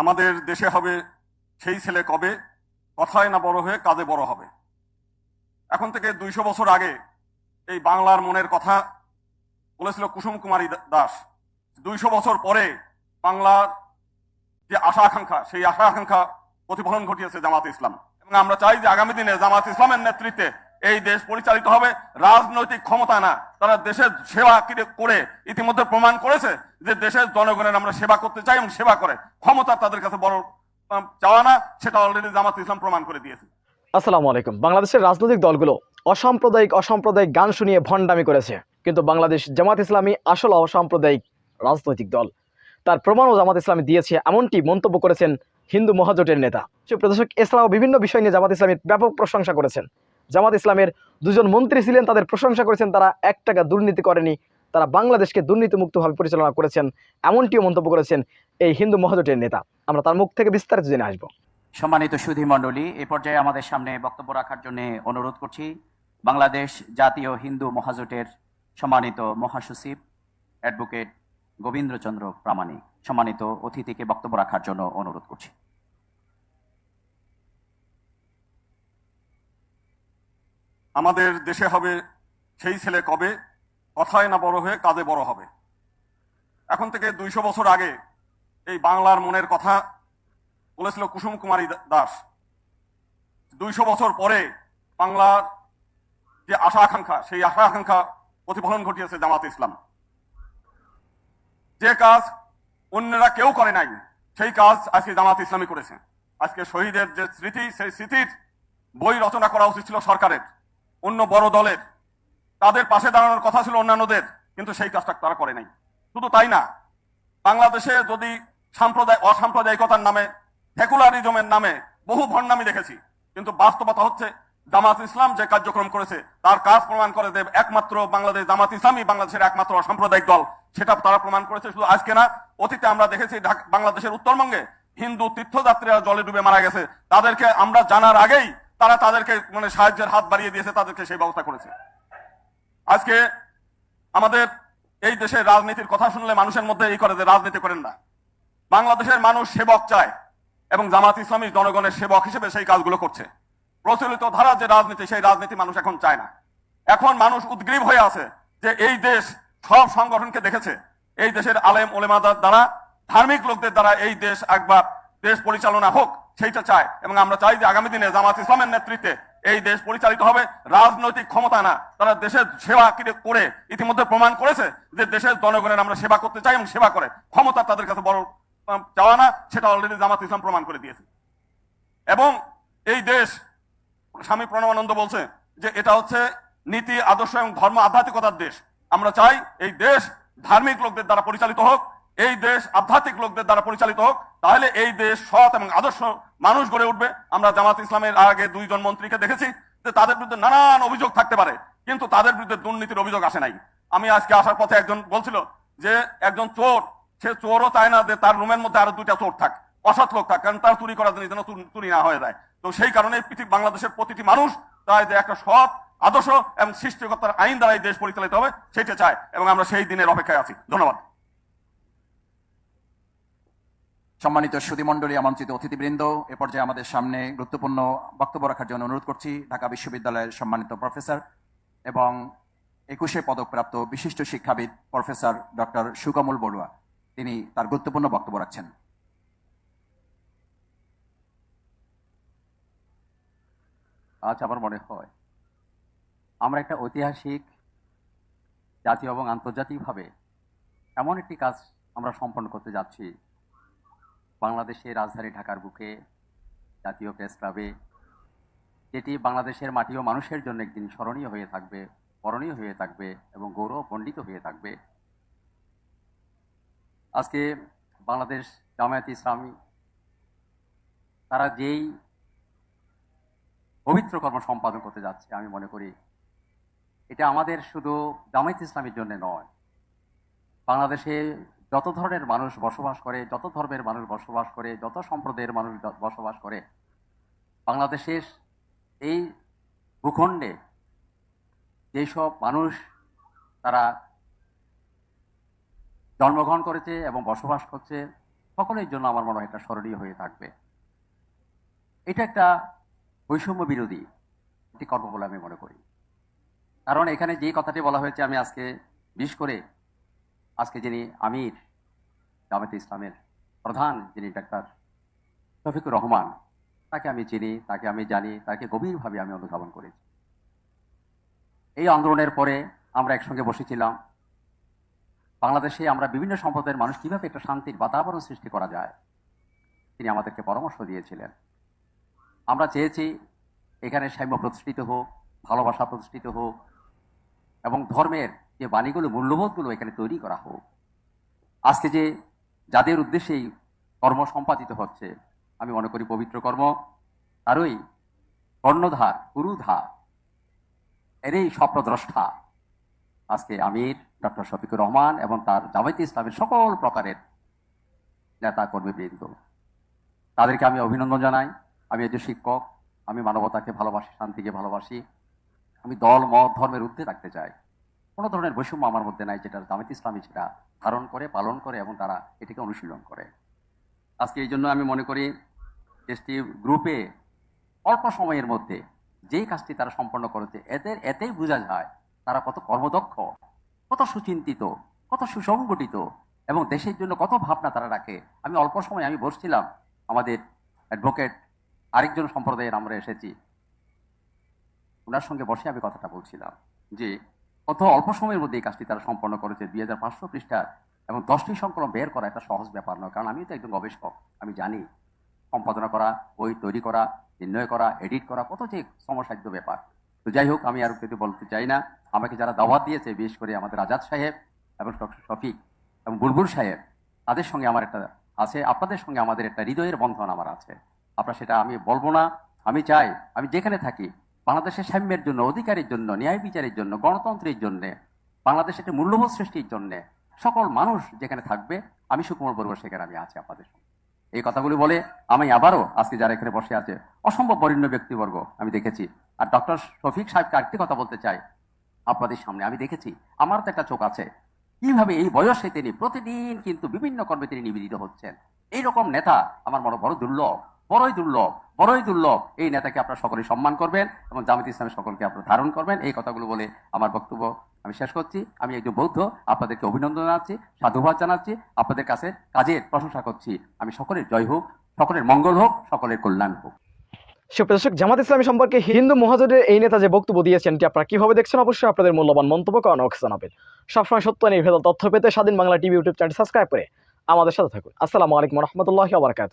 আমাদের দেশে হবে সেই ছেলে কবে? কথায় না বড় হয়ে কাজে বড় হবে। এখন থেকে দুইশো বছর আগে এই বাংলার মনের কথা বলেছিল কুসুম কুমারী দাস। দুইশো বছর পরে বাংলার যে আশা আকাঙ্ক্ষা, সেই আশা আকাঙ্ক্ষা প্রতিফলন ঘটিয়েছে জামাত ইসলাম। এবং আমরা চাই যে আগামী দিনে জামাত ইসলামের নেতৃত্বে এই দেশ পরিচালিত হবে রাজনৈতিক ক্ষমতা না। তারা দেশের সেবা করে ইতিমধ্যে প্রমাণ করেছে যে দেশের জনগণের আমরা সেবা করতে চাই এবং সেবা করে। ক্ষমতা তাদের কাছে বড় চাওয়া না, সেটা অলরেডি জামাত ইসলাম প্রমাণ করে দিয়েছে। আসসালামু আলাইকুম। বাংলাদেশের রাজনৈতিক দলগুলো অসাম্প্রদায়িক অসাম্প্রদায়িক গান শুনিয়ে ভণ্ডামি করেছে। কিন্তু বাংলাদেশ জামাত ইসলামী আসলে অসাম্প্রদায়িক রাজনৈতিক দল। তার প্রমাণও জামাত ইসলামী দিয়েছে, এমনটি মন্তব্য করেছেন হিন্দু মহাজোটের নেতা। সুপ্রদর্শক এছাড়াও বিভিন্ন বিষয় নিয়ে জামাত ইসলামের ব্যাপক প্রশংসা করেছেন। জামাত ইসলামের দুজন মন্ত্রী ছিলেন, তাদের প্রশংসা করেছেন, তারা এক টাকা দুর্নীতি করেনি, তারা বাংলাদেশকে দুর্নীতিমুক্তভাবে পরিচালনা করেছেন, এমনটিও মন্তব্য করেছেন এই হিন্দু মহাজোটের নেতা। আমরা তার মুখ থেকে বিস্তারিত জেনে আসব। সম্মানিত সুধী মণ্ডলী, এ পর্যায়ে আমাদের সামনে বক্তব্য রাখার জন্য অনুরোধ করছি, বাংলাদেশ জাতীয় হিন্দু মহাজোটের সম্মানিত মহাসচিব, অ্যাডভোকেট গোবিন্দ্রচন্দ্র প্রামাণিক। সম্মানিত অতিথিকে বক্তব্য রাখার জন্য অনুরোধ করছি। আমাদের দেশে হবে সেই ছেলে কবে? কথায় না বড় হয়ে কাজে বড় হবে। এখন থেকে দুইশো বছর আগে এই বাংলার মনের কথা বলেছিল কুসুম কুমারী দাস। দুইশো বছর পরে বাংলার যে আশা আকাঙ্ক্ষা, সেই আশা আকাঙ্ক্ষা প্রতিফলন ঘটিয়েছে জামাত ইসলাম। যে কাজ অন্যরা কেউ করে নাই, সেই কাজ আজকে জামাত ইসলামী করেছে। আজকে শহীদের যে স্মৃতি, সেই স্মৃতির বই রচনা করা উচিত ছিল সরকারের। অন্য বড় দলের। তাদের পাশে দাঁড়ানোর কথা ছিল অন্যান্যদের, কিন্তু সেই কাজটা তারা করে নাই। শুধু তাই না, বাংলাদেশে যদি সাম্প্রদায় অসাম্প্রদায়িকতার নামে, সেকুলারিজমের নামে বহু ভণ্ডামি দেখেছি, কিন্তু বাস্তবতা হচ্ছে জামাত ইসলাম যে কার্যক্রম করেছে, তার কাজ প্রমাণ করে দেব একমাত্র বাংলাদেশ জামাত ইসলামই বাংলাদেশের একমাত্র অসাম্প্রদায়িক দল। সেটা তারা প্রমাণ করেছে শুধু আজকে না, অতীতে আমরা দেখেছি বাংলাদেশের উত্তরবঙ্গে হিন্দু তীর্থযাত্রীরা জলে ডুবে মারা গেছে। তাদেরকে আমরা জানার আগেই তারা তাদেরকে মানে সাহায্যের হাত বাড়িয়ে দিয়েছে, তাদেরকে সেই ব্যবস্থা করেছে। আজকে আমাদের এই দেশের রাজনীতির কথা শুনলে মানুষের মধ্যে এই করে যে রাজনীতি করেন না। বাংলাদেশের মানুষ সেবক চায় এবং জামাত ইসলামী জনগণের সেবক হিসেবে সেই কাজগুলো করছে। প্রচলিত ধারা যে রাজনীতি, সেই রাজনীতি মানুষ এখন চায় না। এখন মানুষ উদ্গ্রীব হয়ে আছে যে এই দেশ সব সংগঠনকে দেখেছে। এই দেশের আলেম ওলেমাদার দ্বারা, ধার্মিক লোকদের দ্বারা এই দেশ একবার দেশ পরিচালনা হোক। সেইটা চায় এবং আমরা চাই যে আগামী দিনে জামাত ইসলামের নেতৃত্বে এই দেশ পরিচালিত হবে। রাজনৈতিক ক্ষমতা না, তারা দেশের সেবা করে ইতিমধ্যে প্রমাণ করেছে যে দেশের জনগণের আমরা সেবা করতে চাই এবং সেবা করে। ক্ষমতা তাদের কাছে বড় চাওয়া না, সেটা অলরেডি জামাত ইসলাম প্রমাণ করে দিয়েছে। এবং এই দেশ, স্বামী প্রণবানন্দ বলছে যে এটা হচ্ছে নীতি, আদর্শ এবং ধর্ম আধ্যাত্মিকতার দেশ। আমরা চাই এই দেশ ধার্মিক লোকদের দ্বারা পরিচালিত হোক, এই দেশ আধ্যাত্মিক লোকদের দ্বারা পরিচালিত হোক তাহলে এই দেশ, সৎ এবং আদর্শ মানুষ গড়ে উঠবে। আমরা জামাত ইসলামের আগে দুইজন মন্ত্রীকে দেখেছি যে তাদের বিরুদ্ধে নানান অভিযোগ থাকতে পারে, কিন্তু তাদের বিরুদ্ধে দুর্নীতির অভিযোগ আসে নাই। আমি আজকে আসার পথে একজন বলছিল যে একজন চোর, সে চোরও চায় না যে তার রুমের মধ্যে আরও দুইটা চোর থাক, অসৎ লোক থাক, কারণ তার চুরি করার জন্য যেন চুরি- না হয়ে যায়। তো সেই কারণে পৃথিবী, বাংলাদেশের প্রতিটি মানুষ তাই যে একটা সৎ, আদর্শ এবং সৃষ্টিকর্তার আইন দ্বারা এই দেশ পরিচালিত হবে, সেটা চায় এবং আমরা সেই দিনের অপেক্ষায় আছি। ধন্যবাদ। সম্মানিত সুধীমণ্ডলী আমন্ত্রিত অতিথিবৃন্দ, এ পর্যায়ে আমাদের সামনে গুরুত্বপূর্ণ বক্তব্য রাখার জন্য অনুরোধ করছি ঢাকা বিশ্ববিদ্যালয়ের সম্মানিত প্রফেসর এবং একুশে পদকপ্রাপ্ত বিশিষ্ট শিক্ষাবিদ প্রফেসর ডক্টর সুকমল বড়ুয়া। তিনি তার গুরুত্বপূর্ণ বক্তব্য রাখছেন। আজ আমার মনে হয়, আমরা একটা ঐতিহাসিক জাতীয় এবং আন্তর্জাতিকভাবে এমন একটি কাজ আমরা সম্পন্ন করতে যাচ্ছি বাংলাদেশের রাজধানী ঢাকার বুকে জাতীয় প্রেস ক্লাবে, যেটি বাংলাদেশের মাটি ও মানুষের জন্য একদিন স্মরণীয় হয়ে থাকবে, স্মরণীয় হয়ে থাকবে এবং গৌরবমণ্ডিত হয়ে থাকবে। আজকে বাংলাদেশ জামায়াত ইসলামী তারা যেই পবিত্র কর্ম সম্পাদন করতে যাচ্ছে, আমি মনে করি এটা আমাদের শুধু জামায়াত ইসলামের জন্য নয়, বাংলাদেশে যত ধরনের মানুষ বসবাস করে, যত ধর্মের মানুষ বসবাস করে, যত সম্প্রদায়ের মানুষ বসবাস করে, বাংলাদেশের এই ভূখণ্ডে যেসব মানুষ তারা জন্মগ্রহণ করেছে এবং বসবাস করছে, সকলের জন্য আমার মনে হয় এটা স্মরণীয় হয়ে থাকবে। এটা একটা বৈষম্য বিরোধী একটি কর্ম বলে আমি মনে করি। কারণ এখানে যে কথাটি বলা হয়েছে, আমি আজকে বিশেষ করে আজকে যিনি আমির জামাতে ইসলামের প্রধান যিনি ডাক্তার শফিকুর রহমান, তাকে আমি চিনি, তাকে আমি জানি, তাকে গভীরভাবে আমি অনুধাবন করেছি। এই আন্দোলনের পরে আমরা একসঙ্গে বসেছিলাম। বাংলাদেশে আমরা বিভিন্ন সম্প্রদায়ের মানুষ কীভাবে একটা শান্তির বাতাবরণ সৃষ্টি করা যায়, তিনি আমাদেরকে পরামর্শ দিয়েছিলেন। আমরা চেয়েছি এখানে সাম্য প্রতিষ্ঠিত হোক, ভালোবাসা প্রতিষ্ঠিত হোক, এবং ধর্মের যে বাণীগুলো, মূল্যবোধগুলো এখানে তৈরি করা হোক। আজকে যে যাদের উদ্দেশ্যেই কর্ম সম্পাদিত হচ্ছে, আমি মনে করি পবিত্র কর্ম, তারই কর্ণধার গুরুধার এরই স্বপ্নদ্রষ্টা আজকে আমির, ডক্টর শফিকুর রহমান এবং তার জামায়াতে ইসলামের সকল প্রকারের নেতা কর্মীবৃন্দ তাদেরকে আমি অভিনন্দন জানাই। আমি একজন শিক্ষক, আমি মানবতাকে ভালোবাসি, শান্তিকে ভালোবাসি। আমি দল, মত, ধর্মের ঊর্ধ্বে রাখতে চাই। কোনো ধরনের বৈষম্য আমার মধ্যে নাই যেটা জামায়াতে ইসলামী সেটা ধারণ করে, পালন করে এবং তারা এটিকে অনুশীলন করে। আজকে এই জন্য আমি মনে করি, দেশটি গ্রুপে অল্প সময়ের মধ্যে যেই কাজটি তারা সম্পন্ন করেছে, এদের, এতেই বোঝা যায় তারা কত কর্মদক্ষ, কত সুচিন্তিত, কত সুসংগঠিত এবং দেশের জন্য কত ভাবনা তারা রাখে। আমি অল্প সময় আমি বসছিলাম, আমাদের অ্যাডভোকেট আরেকজন সম্প্রদায়ের আমরা এসেছি। ওনার সঙ্গে বসে আমি কথাটা বলছিলাম যে কত অল্প সময়ের মধ্যে এই কাজটি তারা সম্পন্ন করেছে। দুই হাজার পাঁচশো পৃষ্ঠার এবং দশটি সংকলন বের করা একটা সহজ ব্যাপার নয়, কারণ আমি তো একজন গবেষক, আমি জানি। সম্পাদনা করা, বই তৈরি করা, নির্ণয় করা, এডিট করা, কত যে সমসাধ্য ব্যাপার। তো যাই হোক, আমি আর কিছু বলতে চাই না। আমাকে যারা দাওয়াত দিয়েছে, বিশেষ করে আমাদের আজাদ সাহেব এবং ডক্টর শফিক এবং বুলবুল সাহেব, তাদের সঙ্গে আমার একটা আছে, আপনাদের সঙ্গে আমাদের একটা হৃদয়ের বন্ধন আমার আছে। আপনার সেটা আমি বলব না, আমি চাই, আমি যেখানে থাকি বাংলাদেশের সাম্যের জন্য, অধিকারের জন্য, ন্যায় বিচারের জন্য, গণতন্ত্রের জন্য, বাংলাদেশের একটি মূল্যবোধ সৃষ্টির জন্য সকল মানুষ যেখানে থাকবে, আমি সুকুমার বর্গ সেখানে আমি আছি আপনাদের এই কথাগুলি বলে আমি আবারও আজকে যারা এখানে বসে আছে, অসম্ভব বরেণ্য ব্যক্তিবর্গ আমি দেখেছি। আর ডক্টর শফিক সাহেবকে আরেকটি কথা বলতে চাই আপনাদের সামনে, আমি দেখেছি, আমার তো একটা চোখ আছে। কীভাবে এই বয়সে তিনি প্রতিদিন কিন্তু বিভিন্ন কর্মে তিনি নিবেদিত হচ্ছেন? এইরকম নেতা আমার হয় বড় দুর্লভ। বড়ই দুর্লভ বড়ই দুর্লভ। এই নেতাকে আপনারা সকলে সম্মান করবেন এবং জামাত ইসলামের সকলকে আপনারা ধারণ করবেন। এই কথাগুলো বলে আমার বক্তব্য আমি শেষ করছি। আমি একজন বৌদ্ধ, আপনাদেরকে অভিনন্দন জানাচ্ছি, সাধুবাদ জানাচ্ছি, আপনাদের কাছে কাজের প্রশংসা করছি। আমি সকলের জয় হোক, সকলের মঙ্গল হোক, সকলের কল্যাণ হোক। সুপ্রিয় দর্শক, জামাত ইসলামী সম্পর্কে হিন্দু মহাজোটের এই নেতা যে বক্তব্য দিয়েছেন, এটি আপনারা কীভাবে দেখছেন? অবশ্যই আপনাদের মূল্যবান মন্তব্য করেন জানাবেন। সবসময় সত্য নির্ভেজাল তথ্য পেতে Swadhin Bangla TV YouTube channel subscribe করে আমাদের সাথে থাকুন। আসসালামু আলাইকুম রহমতুল্লাহ আবরকাত